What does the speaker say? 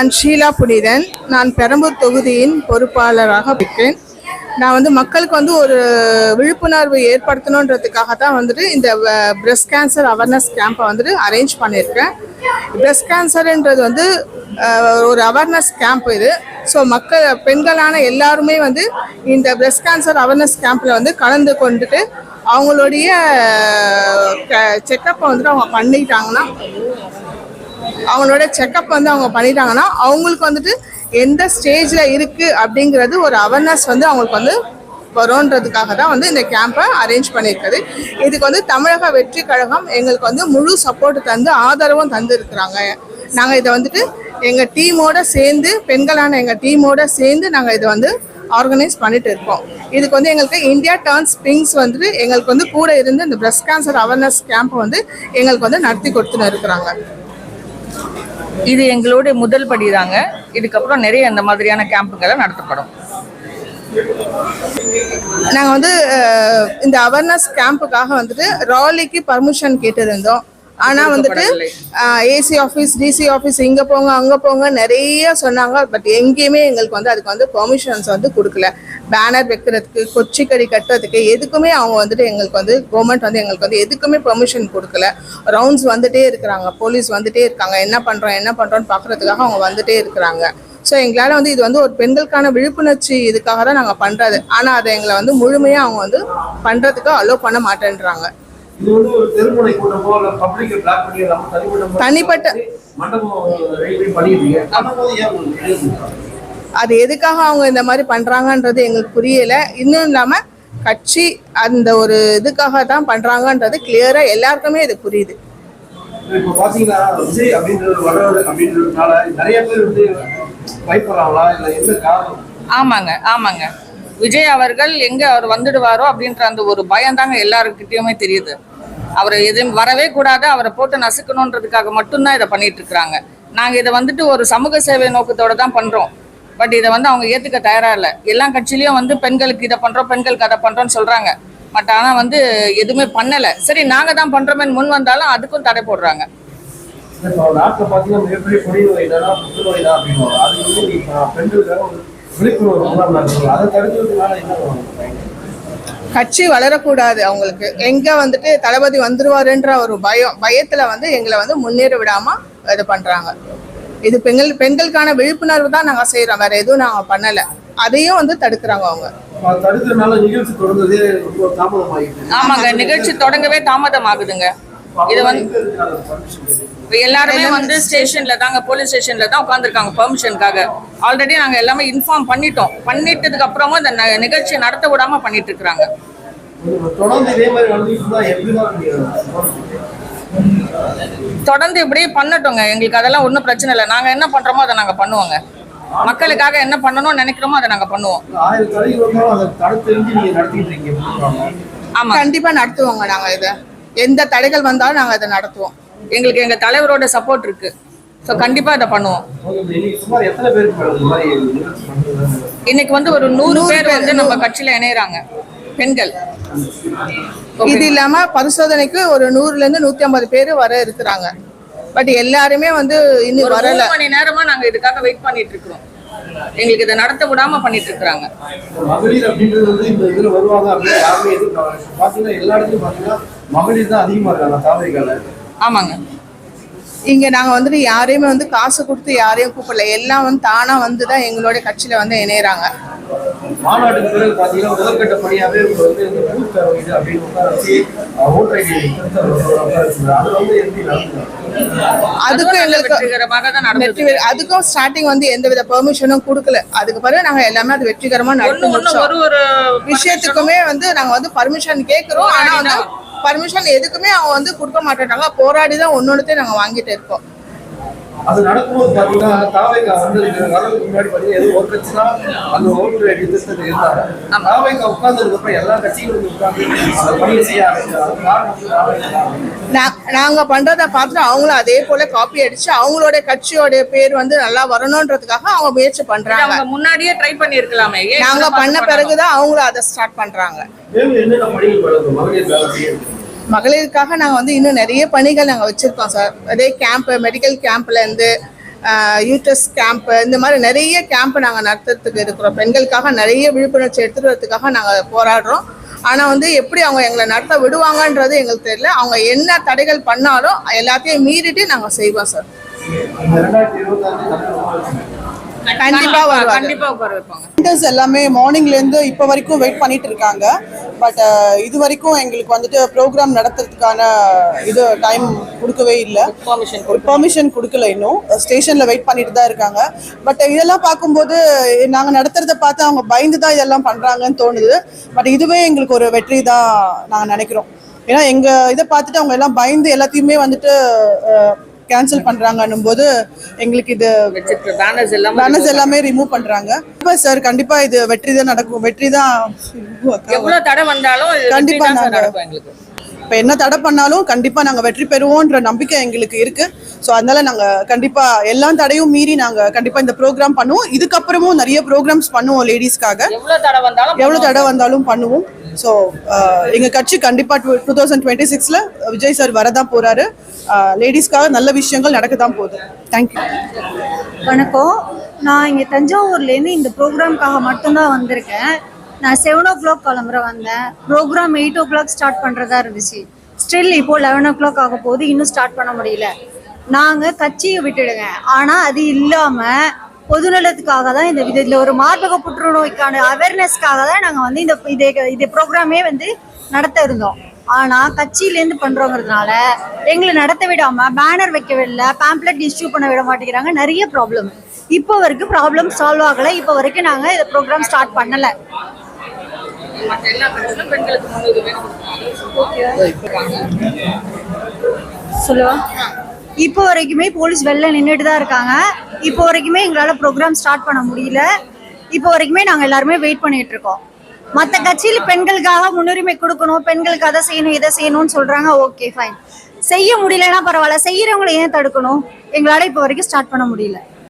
நான் ஷீலா புனிதன். நான் பெரம்பூர் தொகுதியின் பொறுப்பாளராக இருக்கிறேன். நான் வந்து மக்களுக்கு வந்து ஒரு விழிப்புணர்வு ஏற்படுத்தணுன்றதுக்காக தான் வந்துட்டு இந்த பிரஸ்ட் கேன்சர் அவேர்னஸ் கேம்பை வந்துட்டு அரேஞ்ச் பண்ணியிருக்கேன். பிரஸ்ட் கேன்சருன்றது வந்து ஒரு அவேர்னஸ் கேம்ப் இது. ஸோ மக்கள் பெண்களான எல்லாருமே வந்து இந்த பிரஸ்ட் கேன்சர் அவேர்னஸ் கேம்பில் வந்து கலந்து கொண்டுட்டு அவங்களுடைய செக்கப்பை வந்துட்டு அவங்க பண்ணிட்டாங்கன்னா அவங்களோட செக்கப் வந்து அவங்க பண்ணிட்டாங்கன்னா அவங்களுக்கு வந்துட்டு எந்த ஸ்டேஜில் இருக்குது அப்படிங்கிறது ஒரு அவேர்னஸ் வந்து அவங்களுக்கு வந்து வரோன்றதுக்காக தான் வந்து இந்த கேம்பை அரேஞ்ச் பண்ணியிருக்குது. இதுக்கு வந்து தமிழக வெற்றி கழகம் எங்களுக்கு வந்து முழு சப்போர்ட் தந்து ஆதரவும் தந்து இருக்கிறாங்க நாங்கள் இதை வந்துட்டு எங்கள் டீமோட சேர்ந்து பெண்களான எங்கள் டீமோட சேர்ந்து நாங்கள் இதை வந்து ஆர்கனைஸ் பண்ணிட்டு இருக்கோம். இதுக்கு வந்து எங்களுக்கு இந்தியா டர்ன்ஸ் பிங்ஸ் வந்துட்டு எங்களுக்கு வந்து கூட இருந்து இந்த பிரஸ்ட் கேன்சர் அவேர்னஸ் கேம்ப் வந்து எங்களுக்கு வந்து நடத்தி கொடுத்துன்னு இருக்கிறாங்க. இது எங்களுடைய முதல் படிதாங்க. இதுக்கப்புறம் நிறைய இந்த மாதிரியான கேம்புகளை நடத்தப்படும். நாங்கள் வந்து இந்த அவேர்னஸ் கேம்புக்காக வந்துட்டு ராலிக்கு பர்மிஷன் கேட்டிருந்தோம். ஆனால் வந்துட்டு ஏசி ஆஃபீஸ் டிசி ஆஃபீஸ் இங்கே போங்க அங்கே போங்க நிறைய சொன்னாங்க. பட் எங்கேயுமே எங்களுக்கு வந்து அதுக்கு வந்து பெர்மிஷன்ஸ் வந்து கொடுக்கல. பேனர் வைக்கிறதுக்கு கொச்சிக்கடி கட்டுறதுக்கு எதுக்குமே அவங்க வந்துட்டு எங்களுக்கு வந்து கவர்மெண்ட் வந்து எங்களுக்கு வந்து எதுக்குமே பெர்மிஷன் கொடுக்கல. ரவுண்ட்ஸ் வந்துட்டே இருக்கிறாங்க. போலீஸ் வந்துட்டே இருக்காங்க. என்ன பண்ணுறோம் என்ன பண்ணுறோன்னு பார்க்குறதுக்காக அவங்க வந்துட்டே இருக்கிறாங்க. ஸோ எங்களால் வந்து இது வந்து ஒரு பெண்களுக்கான விழிப்புணர்ச்சி இதுக்காக தான் நாங்கள் பண்ணுறது ஆனால் அதை எங்களை வந்து முழுமையாக அவங்க வந்து பண்ணுறதுக்கு அலோவ் பண்ண மாட்டேன்றாங்க. தனிப்பட்ட அது எதுக்காக அவங்க இந்த மாதிரி பண்ணுறாங்கன்றது எங்களுக்கு புரியல. இன்னும் இல்லாமல் கட்சி அந்த ஒரு இதுக்காக தான் பண்ணுறாங்கன்றது கிளியராக எல்லாருக்குமே இது புரியுது. இப்ப பாத்தீங்கன்னா விஜய் அப்படின்றது வர்றாரு அப்படின்றதுனால நிறைய பேர் வந்து பயப்படுறாங்களா? இல்ல என்ன காரணம்? ஆமாங்க ஆமாங்க. விஜய் அவர்கள் எங்க அவர் வந்துடுவாரோ அப்படின்ற அந்த ஒரு பயம் தாங்க எல்லாருக்கிட்டயுமே தெரியுது. அவர் எதுவும் வரவே கூடாது அவரை போட்டு நசுக்கணுன்றதுக்காக மட்டும்தான் இதை பண்ணிட்டு இருக்கிறாங்க. நாங்க இதை வந்துட்டு ஒரு சமூக சேவை நோக்கத்தோட தான் பண்றோம். பட் இதை வந்து அவங்க ஏத்துக்க தயாரா இல்லை. எல்லா கட்சியிலயும் வந்து பெண்களுக்கு இதை பண்றோம் பெண்களுக்கு அதை பண்றோம்னு சொல்றாங்க. பட் ஆனா வந்து எதுவுமே பண்ணல. சரி நாங்க தான் பண்றோமேன்னு முன் வந்தாலும் அதுக்கும் தடை போடுறாங்க? கட்சி வளரக்கூடாது அவங்களுக்கு. எங்கே வந்துட்டு தளபதி வந்துருவாருன்ற ஒரு பயம் பயத்தில் வந்து எங்களை வந்து முன்னேற விடாமல் இது பண்ணுறாங்க இது பெண்கள் பெண்களுக்கான விழிப்புணர்வு தான் நாங்கள் செய்கிறோம் வேறு எதுவும் நாங்கள் பண்ணலை. அதையும் வந்து தடுக்கிறாங்க அவங்க. ஆமாங்க நிகழ்ச்சி தொடங்கவே தாமதம் ஆகுதுங்க இது வந்து எல்லாருமே வந்து ஸ்டேஷன்ல தாங்க போலீஸ் ஸ்டேஷன்ல தான் உட்காந்துருக்காங்க பெர்மிஷனுக்காக ஆல்ரெடி நாங்க எல்லாமே இன்ஃபார்ம் பண்ணிட்டோம். பண்ணிட்டதுக்கு அப்புறமா இந்த நிகழ்ச்சியை நடத்த விடாம பண்ணிட்டு இருக்காங்க தொடர்ந்து இப்படியே பண்ணட்டோங்க எங்களுக்கு அதெல்லாம் ஒன்றும் பிரச்சனை இல்லை. நாங்க என்ன பண்றோமோ அதை நாங்க பண்ணுவோங்க. மக்களுக்காக என்ன பண்ணணும்னு நினைக்கிறோமோ அதை நாங்க பண்ணுவோம். ஆயிரம் தடைகள் வந்தாலும் அதை தடுத்தெறிஞ்சு நீங்க நடத்திட்டு இருக்கீங்க ஆமா. கண்டிப்பாக நடத்துவோங்க நாங்கள் இதை. எந்த தடைகள் வந்தாலும் நாங்கள் இதை நடத்துவோம். எங்களுக்கு எங்க தலைவரோட சப்போர்ட் இருக்கு. ஸோ கண்டிப்பா இதை பண்ணுவோம். இன்னைக்கு வந்து ஒரு நூறு பேர் வந்து நம்ம கட்சியில இணையறாங்க. பெண்கள். இது இல்லாம பரிசோதனைக்கு ஒரு நூறுல இருந்து நூத்தி ஐம்பது பேர் வர இருக்கிறாங்க. பட் எல்லாருமே வந்து இன்னும் வரல. மூணு மணி நேரமா நாங்க இதுக்காக வெயிட் பண்ணிட்டு இருக்கிறோம். எங்களுக்கு இதை நடத்த விடாம பண்ணிட்டு இருக்காங்க இந்த மகளிர் அப்படின்றது வந்து இந்த இதுல வருவாங்க அப்படின்னு யாருமே எதிர்பார்க்கல. பாத்தீங்கன்னா எல்லா இடத்துலயும் பாத்தீங்கன்னா மகளிர் தான் அதிகமா இருக்காங்க தாவரிக்கால ஆமாங்க. இங்க நாங்க வந்துட்டு யாரையுமே வந்து காசு கொடுத்து யாரையும் கூப்பிடல. எல்லாம் வந்து தானா வந்து தான் எங்களோட கட்சியில வந்து இணையறாங்க. மாநாட்டுக்கு பிறகு பாத்தீங்கன்னா முதற்கட்ட பணியாவே இவங்க வந்து இந்த பூத் இது அப்படின்னு உட்கார வச்சு ஓட்டர் ஐடி அது வந்து எப்படி நடந்தது அதுக்கும் எங்களுக்கு அதுக்கும் ஸ்டார்டிங் வந்து எந்த வித பெர்மிஷனும் கொடுக்கல. அதுக்கு பிறகு நாங்க எல்லாமே அது வெற்றிகரமா நடத்தி முடிச்சோம் ஒரு ஒரு விஷயத்துக்குமே வந்து நாங்க வந்து பர்மிஷன் கேக்குறோம். ஆனா வந்து பர்மிஷன் எதுக்குமே அவங்க வந்து கொடுக்க மாட்டேறாங்க போராடி தான் ஒன்னொன்னுத்தையும் நாங்க வாங்கிட்டு இருக்கோம். அது நடக்கும்போது பாத்தீங்கன்னா தாவைக்கா வந்து வரதுக்கு முன்னாடி பாத்தீங்கன்னா ஏதோ ஒரு கட்சி தான் அந்த ஓட்டு திருத்தத்துக்கு இருந்தாங்க. தாவைக்கா உட்கார்ந்ததுக்கு அப்புறம் எல்லா கட்சிகளும் வந்து உட்கார்ந்து அந்த பணியை செய்ய ஆரம்பிச்சாங்க. அது காரணம் வந்து தாவேகா தான். நா- நாங்க பண்றத பார்த்துட்டு அவங்களும் அதே போல காப்பி அடிச்சு அவங்களோட கட்சியோட பேர் வந்து நல்லா வரணும்ன்றதுக்காக அவங்க முயற்சி பண்றாங்க. அவங்க முன்னாடியே ட்ரை பண்ணிருக்கலாமே ஏன் நாங்க இதை பண்ண பிறகுதான் அவங்களும் அதை ஸ்டார்ட் பண்றாங்க. மகளிருக்காக நாங்கள் வந்து இன்னும் நிறைய பணிகள் நாங்கள் வச்சுருக்கோம் சார். அதே கேம்ப்பு மெடிக்கல் கேம்ப்லேருந்து இருந்து கேம்ப்பு இந்த மாதிரி நிறைய கேம்ப் நாங்கள் நடத்துறதுக்கு இருக்கிறோம். பெண்களுக்காக நிறைய விழிப்புணர்ச்சி எடுத்துகிட்டு வரதுக்காக நாங்கள் போராடுறோம். ஆனால் வந்து எப்படி அவங்க எங்களை நடத்த விடுவாங்கன்றது எங்களுக்கு தெரியல. அவங்க என்ன தடைகள் பண்ணாலும் எல்லாத்தையும் மீறிட்டு நாங்கள் செய்வோம் சார். கண்டிப்பா வருவாங்க. கண்டிப்பா உட்கார வைப்பாங்க. வாலண்டியர்ஸ் எல்லாமே மார்னிங்லேருந்து இப்போ வரைக்கும் வெயிட் பண்ணிட்டு இருக்காங்க பட் இது வரைக்கும் எங்களுக்கு வந்துட்டு ப்ரோக்ராம் நடத்துறதுக்கான இது டைம் கொடுக்கவே இல்லை. பெர்மிஷன் பெர்மிஷன் கொடுக்கல. இன்னும். ஸ்டேஷனில் வெயிட் பண்ணிட்டு தான் இருக்காங்க. பட் இதெல்லாம் பார்க்கும்போது நாங்கள் நடத்துறத பார்த்து அவங்க பயந்து தான் இதெல்லாம் பண்ணுறாங்கன்னு தோணுது. பட் இதுவே எங்களுக்கு ஒரு வெற்றி தான் நாங்கள் நினைக்கிறோம். ஏன்னா எங்கள் இதை பார்த்துட்டு அவங்க எல்லாம் பயந்து எல்லாத்தையுமே வந்துட்டு கேன்சல் பண்ணுறாங்கன்னும் போது எங்களுக்கு இது பேனர்ஸ் எல்லாம் பேனர்ஸ் எல்லாமே ரிமூவ் பண்றாங்க. கண்டிப்பா சார் கண்டிப்பா இது வெற்றி தான் நடக்கும். வெற்றி தான் எவ்வளவு தடை வந்தாலும் இது இப்ப என்ன தடை பண்ணாலும் கண்டிப்பா நாங்க வெற்றி பெறுவோன்ற நம்பிக்கை எங்களுக்கு இருக்கு. ஸோ அதனால நாங்க கண்டிப்பா எல்லா தடையும் மீறி நாங்க கண்டிப்பா இந்த ப்ரோக்ராம் பண்ணுவோம். இதுக்கப்புறமும் நிறைய ப்ரோக்ராம்ஸ் பண்ணுவோம் லேடிஸ்க்காக எவ்வளவு தடை வந்தாலும் எவ்வளவு தடை வந்தாலும் பண்ணுவோம். ஸோ எங்க கட்சி கண்டிப்பா டூ தௌசண்ட் டுவெண்ட்டி சிக்ஸ்ல விஜய் சார் வரதான் போறாரு. லேடிஸ்க்காக நல்ல விஷயங்கள் நடக்க தான் போகுது தேங்க்யூ வணக்கம். நான் இங்கே தஞ்சாவூர்லேருந்து இந்த ப்ரோக்ராம்க்காக மட்டும்தான் வந்திருக்கேன். நான் செவன் ஓ கிளாக் கிளம்புற வந்தேன். Program eight o'clock start பண்ணுறதா இருந்துச்சு. ஸ்டில் இப்போ லெவன் ஓ கிளாக் ஆக போது இன்னும் ஸ்டார்ட் பண்ண முடியல. நாங்கள் கட்சியை விட்டுடுங்க. ஆனால் அது இல்லாமல் பொதுநலத்துக்காக தான் இந்த இதில் ஒரு மார்பக புற்றுநோய்க்கான அவேர்னஸ்க்காக தான் நாங்கள் வந்து இந்த இதே இது ப்ரோக்ராமே வந்து நடத்த இருந்தோம். ஆனால் கட்சியிலேருந்து பண்ணுறோங்கிறதுனால எங்களை நடத்த விடாமல் பேனர் வைக்க விடல பேம்ப்ளெட் இஷ்யூ பண்ண விட மாட்டேங்கிறாங்க. நிறைய ப்ராப்ளம் இப்போ வரைக்கும் ப்ராப்ளம் சால்வ் ஆகலை. இப்போ வரைக்கும் நாங்கள் இந்த ப்ரோக்ராம் ஸ்டார்ட் பண்ணலை. மற்ற எல்லா கட்சிகளும் பெண்களுக்கு முன்னுரிமை சொல்லுவா? இப்போ வரைக்குமே போலீஸ் வெளில நின்றுட்டு தான் இருக்காங்க. இப்போ வரைக்குமே எங்களால் ப்ரோக்ராம் ஸ்டார்ட் பண்ண முடியல. இப்போ வரைக்குமே நாங்கள் எல்லாருமே வெயிட் பண்ணிட்டு இருக்கோம். மற்ற கட்சியில் பெண்களுக்காக முன்னுரிமை கொடுக்கணும் பெண்களுக்கு அதை செய்யணும் இதை செய்யணும்னு சொல்றாங்க ஓகே ஃபைன் செய்ய முடியலன்னா பரவாயில்ல. செய்யறவங்களை ஏன் தடுக்கணும்? எங்களால இப்போ வரைக்கும் ஸ்டார்ட் பண்ண முடியல.